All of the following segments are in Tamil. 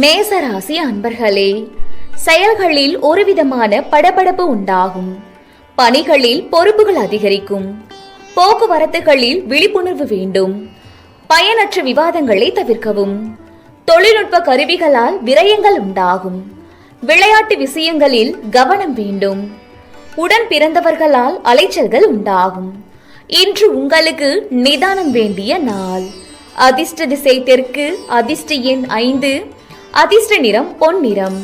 மேசராசி அன்பர்களே செயல்களில் ஒருவிதமான படபடப்பு உண்டாகும். பணிகளில் பொறுப்புகள் அதிகரிக்கும். போக்குவரத்துகளில் விழிப்புணர்வு வேண்டும். பயனற்ற விவாதங்களை தவிர்க்கவும். தொழில்நுட்ப கருவிகளால் விரயங்கள் உண்டாகும். விளையாட்டு விஷயங்களில் கவனம் வேண்டும். உடன் பிறந்தவர்களால் அலைச்சல்கள் உண்டாகும். இன்று உங்களுக்கு நிதானம் வேண்டிய நாள். அதிர்ஷ்ட திசை தெற்கு அதிர்ஷ்ட எண் ஐந்து அதிர்ஷ்ட நிறம் பொன் நிறம்.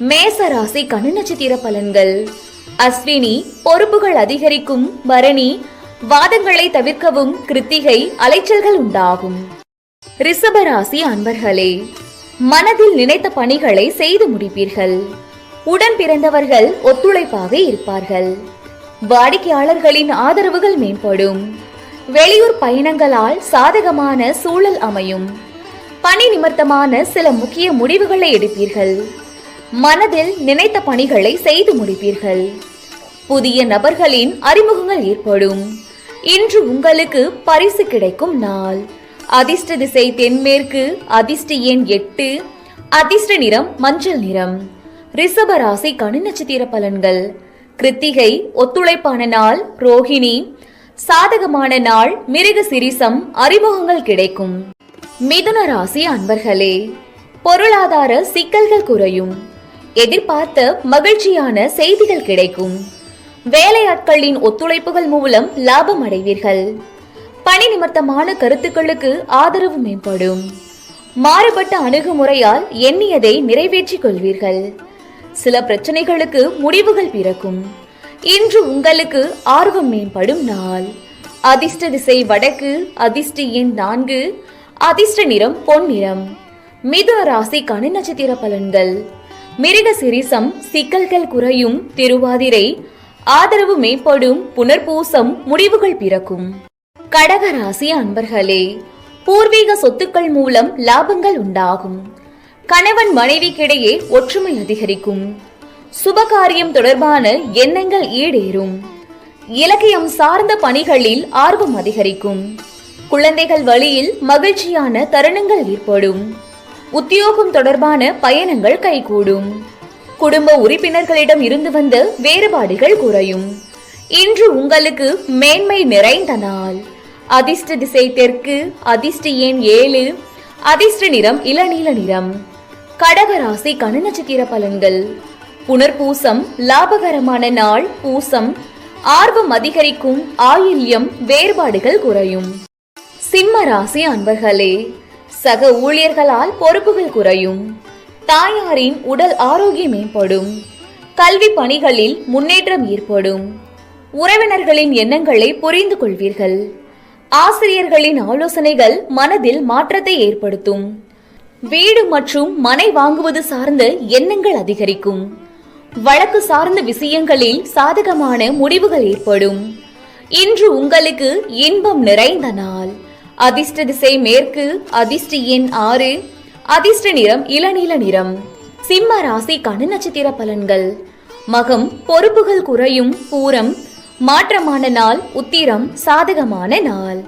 மேச ராசி கண்ணு நட்சத்திர பலன்கள். அஸ்வினி பொறுப்புகள் அதிகரிக்கும். பரணி வாதங்களை தவிர்க்கவும் கிருத்திகை அலைச்சல்கள் உண்டாகும். ரிஷபராசி அன்பர்களே மனதில் நினைத்த பணிகளை செய்து முடிப்பீர்கள். உடன் பிறந்தவர்கள் ஒத்துழைப்பாக இருப்பார்கள். வாடிக்கையாளர்களின் ஆதரவுகள் மேம்படும். வெளியூர் பயணங்களால் சாதகமான சூழல் அமையும். பணி நிமித்தமான சில முக்கிய முடிவுகளை எடுப்பீர்கள். மனதில் நினைத்த பணிகளை செய்து முடிப்பீர்கள். புதிய நபர்களின் அறிமுகங்கள் ஏற்படும். இன்று உங்களுக்கு பரிசு கிடைக்கும் நாள். அதிர்ஷ்ட திசை தென்மேற்கு அதிர்ஷ்ட எண் எட்டு அதிர்ஷ்ட நிறம் மஞ்சள் நிறம். ரிஷப ராசி கனி நட்சத்திர பலன்கள். கிருத்திகை ஒத்துழைப்பான நாள் ரோஹிணி சாதகமான நாள் மிருக சிரிசம் அறிமுகங்கள் கிடைக்கும். மிதுன ராசி அன்பர்களே பொருளாதார சிக்கல்கள் குறையும். எதிர்பார்த்த மகிழ்ச்சியான செய்திகள் கிடைக்கும். வேலையாட்களின் ஒத்துழைப்புகள் மூலம் லாபம் அடைவீர்கள். பணி நிமித்தமான கருத்துக்களுக்கு ஆதரவு மேம்படும். மாறுபட்ட அணுகுமுறையால் எண்ணியதை நிறைவேற்றிக் கொள்வீர்கள். சில பிரச்சனைகளுக்கு முடிவுகள் பிறக்கும். இன்று உங்களுக்கு ஆர்வம் மேம்படும் நாள். அதிர்ஷ்ட திசை வடக்கு அதிர்ஷ்ட எண் நான்கு அதிர்ஷ்ட நிறம் பொன் நிறம். மிதுன ராசி கனி நட்சத்திர பலன்கள். மிருக சிரிசம் சிக்கல்கள் குறையும் திருவாதிரை. ஆதரவு மேம்படும் புனர்பூசம் முடிவுகள் பிறக்கும். கடக ராசி அன்பர்களே பூர்வீக சொத்துக்கள் மூலம் லாபங்கள் உண்டாகும். கணவன் மனைவிக்கிடையே ஒற்றுமை அதிகரிக்கும். சுபகாரியம் தொடர்பான எண்ணங்கள் ஈடேறும். இலக்கியம் சார்ந்த பணிகளில் ஆர்வம் அதிகரிக்கும். குழந்தைகள் வழியில் மகிழ்ச்சியான தருணங்கள் ஏற்படும். உத்தியோகம் தொடர்பான பயணங்கள் கைகூடும். குடும்ப உறுப்பினர்களிடம் இருந்து வந்த வேறுபாடுகள் குறையும். இன்று உங்களுக்கு மேன்மை நிறைந்த நாள். அதிர்ஷ்ட திசை தெற்கு அதிர்ஷ்ட எண் ஏழு அதிர்ஷ்ட நிறம் இளநீல நிறம். கடக ராசி நட்சத்திர பலன்கள். புனர்பூசம் லாபகரமான நாள் பூசம். ஆர்வம் அதிகரிக்கும் ஆயில்யம் வேறுபாடுகள் குறையும். சிம்ம ராசி அன்பர்களே சக ஊழியர்களால் பொறுப்புகள் குறையும் தாயாரின் உடல் ஆரோக்கியம் மேம்படும் கல்வி பணிகளில் முன்னேற்றம் ஏற்படும் உறவினர்களின் எண்ணங்களை புரிந்து கொள்வீர்கள் ஆசிரியர்களின் ஆலோசனைகள் மனதில் மாற்றத்தை ஏற்படுத்தும் வீடு மற்றும் மனை வாங்குவது சார்ந்த எண்ணங்கள் அதிகரிக்கும் வழக்கு சார்ந்த விஷயங்களில் சாதகமான முடிவுகள் ஏற்படும் இன்று உங்களுக்கு இன்பம் நிறைந்த நாள். அதிர்ஷ்ட திசை மேற்கு அதிர்ஷ்ட எண் ஆறு. அதிர்ஷ்ட நிறம் இளநீல நிறம். சிம்ம ராசி கனு நட்சத்திர பலன்கள். மகம் பொறுப்புகள் குறையும் பூரம் மாற்றமான நாள் உத்திரம் சாதகமான நாள்.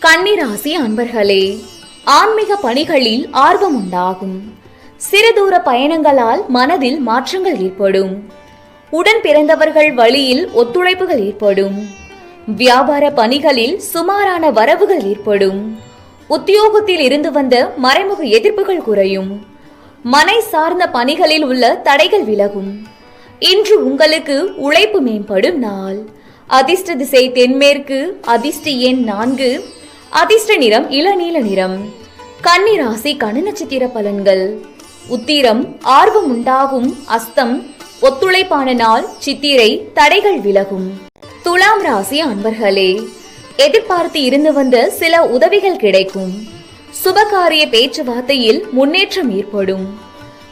கன்னிராசி அன்பர்களே ஆன்மீக பணிகளில் ஆர்வம் உண்டாகும். சிறு தூர பயணங்களால் மனதில் மாற்றங்கள் ஏற்படும். உடன் பிறந்தவர்கள் வழியில் ஒத்துழைப்புகள் ஏற்படும். வியாபார பணிகளில் சுமாரான வரவுகள் ஏற்படும். உத்தியோகத்தில் இருந்து வந்த மறைமுக எதிர்ப்புகள் குறையும். மனை சார்ந்த பணிகளில் உள்ள தடைகள் விலகும். இன்று உங்களுக்கு உழைப்பு மேம்படும் நாள். அதிர்ஷ்ட திசை தென்மேற்கு அதிர்ஷ்ட எண் நான்கு அதிர்ஷ்ட நிறம் இளநீல நிறம். கன்னிராசி ராசி நட்சத்திர பலன்கள். உத்திரம் ஆர்வம் உண்டாகும் அஸ்தம் ஒத்துழைப்பான நாள் சித்திரை தடைகள் விலகும். துலாம் ராசி அன்பர்களே எதிர்பார்த்து இருந்து வந்த சில உதவிகள் கிடைக்கும். சுபகாரிய பேச்சுவார்த்தையில் முன்னேற்றம் ஏற்படும்.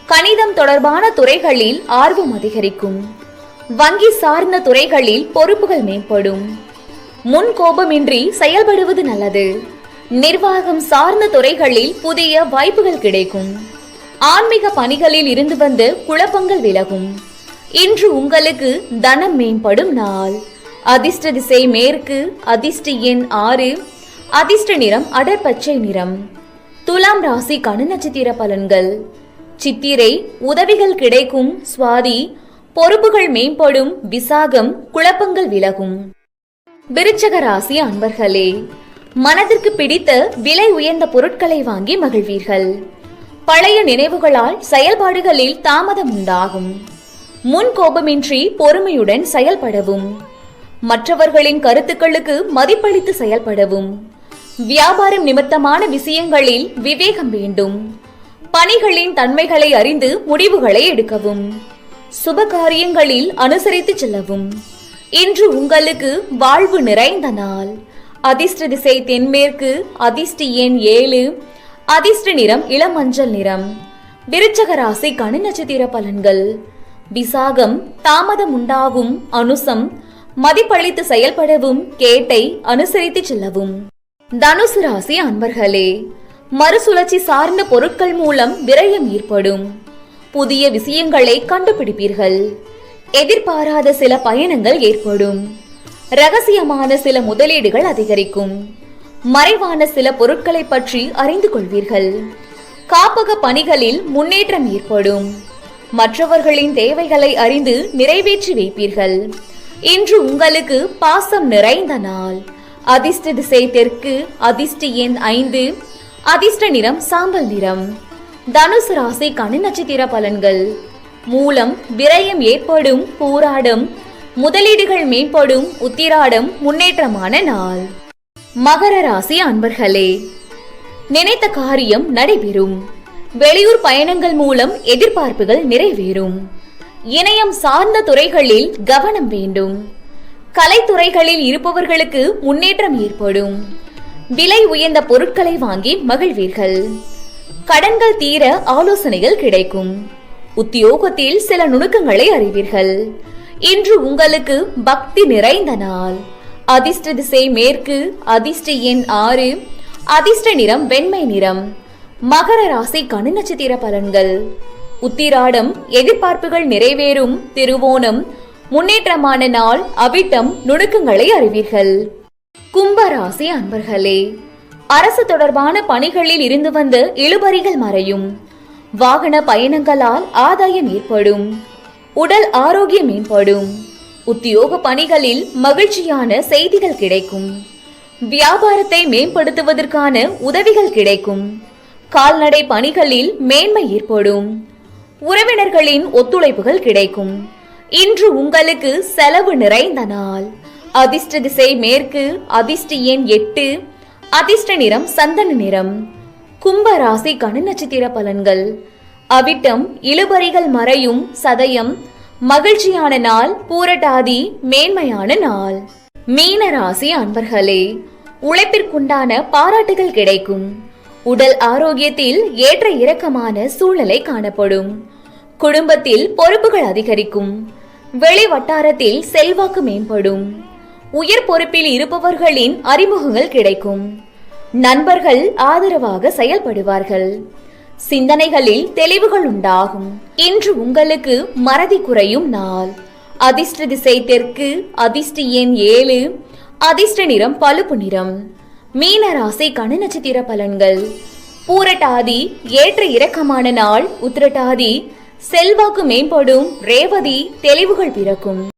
கணிதம் தொடர்பான துறைகளில் ஆர்வம் அதிகரிக்கும். வங்கி சார்ந்த துறைகளில் பொறுப்புகள் மேம்படும். முன் கோபமின்றி செயல்படுவது நல்லது. நிர்வாகம் சார்ந்த துறைகளில் புதிய வாய்ப்புகள் கிடைக்கும். ஆன்மீக பணிகளில் இருந்து வந்து குழப்பங்கள் விலகும். இன்று உங்களுக்கு தனம் மேம்படும் நாள். அதிர்ஷ்ட திசை மேற்கு அதிர்ஷ்ட எண் ஆறு அதிர்ஷ்ட நிறம் அடர்பச்சை நிறம். துலாம் ராசி கணு நட்சத்திர பலன்கள். சித்திரை உதவிகள் கிடைக்கும் சுவாதி பொறுப்புகள் மேம்படும் விசாகம் குழப்பங்கள் விலகும். விருச்சக ராசி அன்பர்களே மனதிற்கு பிடித்த விலை உயர்ந்த பொருட்களை வாங்கி மகிழ்வீர்கள். பழைய நினைவுகளால் செயல்பாடுகளில் தாமதம் உண்டாகும். முன் கோபமின்றி பொறுமையுடன் செயல்படவும். மற்றவர்களின் கருத்துக்களுக்கு மதிப்பளித்து செயல்படவும். வியாபாரம் நிமித்தமான விஷயங்களில் விவேகம் வேண்டும். பணிகளின் தன்மைகளை அறிந்து முடிவுகளை எடுக்கவும். சுப காரியங்களில் அனுசரித்து செல்லவும். இன்று உங்களுக்கு வாழ்வு நிறைந்த நாள். அதிர்ஷ்ட திசை தென்மேற்கு அதிர்ஷ்ட எண் ஏழு அதிர்ஷ்ட நிறம் இளமஞ்சள் நிறம். விருச்சக ராசி கணு நட்சத்திர பலன்கள். விசாகம் தாமதம் உண்டாகும் அனுசம் மதிப்பளித்து செயல்படவும் கேட்டை அனுசரித்து செல்லவும். தனுசு ராசி அன்பர்களே மறுசுழற்சி சார்ந்த பொருட்கள் மூலம் விரயம் ஏற்படும். புதிய விஷயங்களை கண்டுபிடிப்பீர்கள். எதிர்பாராத சில பயணங்கள் ஏற்படும். ரகசியமான சில முதலீடுகள் அதிகரிக்கும். மறைவான சில பொருட்களை பற்றி அறிந்து கொள்வீர்கள். காப்பக பணிகளில் முன்னேற்றம் ஏற்படும். மற்றவர்களின் தேவைகளை அறிந்து நிறைவேற்றி வைப்பீர்கள். இன்று உங்களுக்கு பாசம் நிறைந்த நாள். அதிர்ஷ்ட திசை தெற்கு அதிர்ஷ்ட எண் ஐந்து அதிர்ஷ்ட நிறம் சாம்பல் நிறம். தனுசு ராசி கணு நட்சத்திர பலன்கள். மூலம் விரயம் ஏற்படும் போராடும் முதலீடுகள் மேம்படும் உத்திராடம் முன்னேற்றமான நாள். மகர ராசி அன்பர்களே நினைத்த காரியம் நடைபெறும். வெளியூர் பயணங்கள் மூலம் எதிர்பார்ப்புகள் நிறைவேறும். இணையம் சார்ந்த துறைகளில் கவனம் வேண்டும். கலைத்துறைகளில் இருப்பவர்களுக்கு முன்னேற்றம் ஏற்படும். விலை உயர்ந்த பொருட்களை வாங்கி மகிழ்வீர்கள். கடன்கள் தீர ஆலோசனைகள் கிடைக்கும். உத்தியோகத்தில் சில நுணுக்கங்களை அறிவீர்கள். இன்று உங்களுக்கு பக்தி நிறைந்த நாள். அதிர்ஷ்ட திசை மேற்கு அதிர்ஷ்ட எண் ஆறு அதிர்ஷ்ட நிறம் வெண்மை நிறம். மகர ராசி கணு நட்சத்திர பலன்கள். உத்திராடம் எதிர்பார்ப்புகள் நிறைவேறும் திருவோணம் முன்னேற்றமான நாள் அவிட்டம் நுணுக்கங்களை அறிவீர்கள். கும்பராசி அன்பர்களே அரசு தொடர்பான பணிகளில் இருந்து வந்த இழுபறிகள் மறையும். வாகன பயணங்களால் ஆதாயம் ஏற்படும். உடல் ஆரோக்கியம் மேம்படும். உத்தியோக பணிகளில் மகிழ்ச்சியான செய்திகள் கிடைக்கும். வியாபாரத்தை மேம்படுத்துவதற்கான உதவிகள் கிடைக்கும். கால்நடை பணிகளில் மேன்மை ஏற்படும். உறவினர்களின் ஒத்துழைப்புகள் கிடைக்கும். இன்று உங்களுக்கு செலவு நிறைந்த நாள். அதிர்ஷ்ட திசை மேற்கு அதிர்ஷ்ட எண் எட்டு அதிர்ஷ்ட நிறம் சந்தன நிறம். கும்ப ராசி கணு நட்சத்திர பலன்கள். அவிட்டம் இழுபறிகள் மறையும் சதயம். மகிழ்ச்சியான நாள் பூரட்டாதி மேன்மையான நாள். மீன ராசி அன்பர்களே உழைப்பிற்குண்டான பாராட்டுகள் கிடைக்கும். உடல் ஆரோக்கியத்தில் ஏற்ற இறக்கமான சூழ்நிலை காணப்படும். குடும்பத்தில் பொறுப்புகள் அதிகரிக்கும். வெளி வட்டாரத்தில் செல்வாக்கு மேம்படும். உயர் பொறுப்பில் இருப்பவர்களின் அறிமுகங்கள் கிடைக்கும். நண்பர்கள் ஆதரவாக செயல்படுவார்கள். சிந்தனைகளில் தெளிவுகள் உண்டாகும். இன்று உங்களுக்கு மறதி குறையும் நாள். அதிர்ஷ்ட திசை தெற்கு அதிர்ஷ்ட எண் ஏழு அதிர்ஷ்ட நிறம் பழுப்பு நிறம். மீன ராசி கணு நட்சத்திர பலன்கள். பூரட்டாதி ஏற்ற இறக்கமான நாள். உத்திரட்டாதி செல்வாக்கு மேம்படும். ரேவதி தெளிவுகள் பிறக்கும்.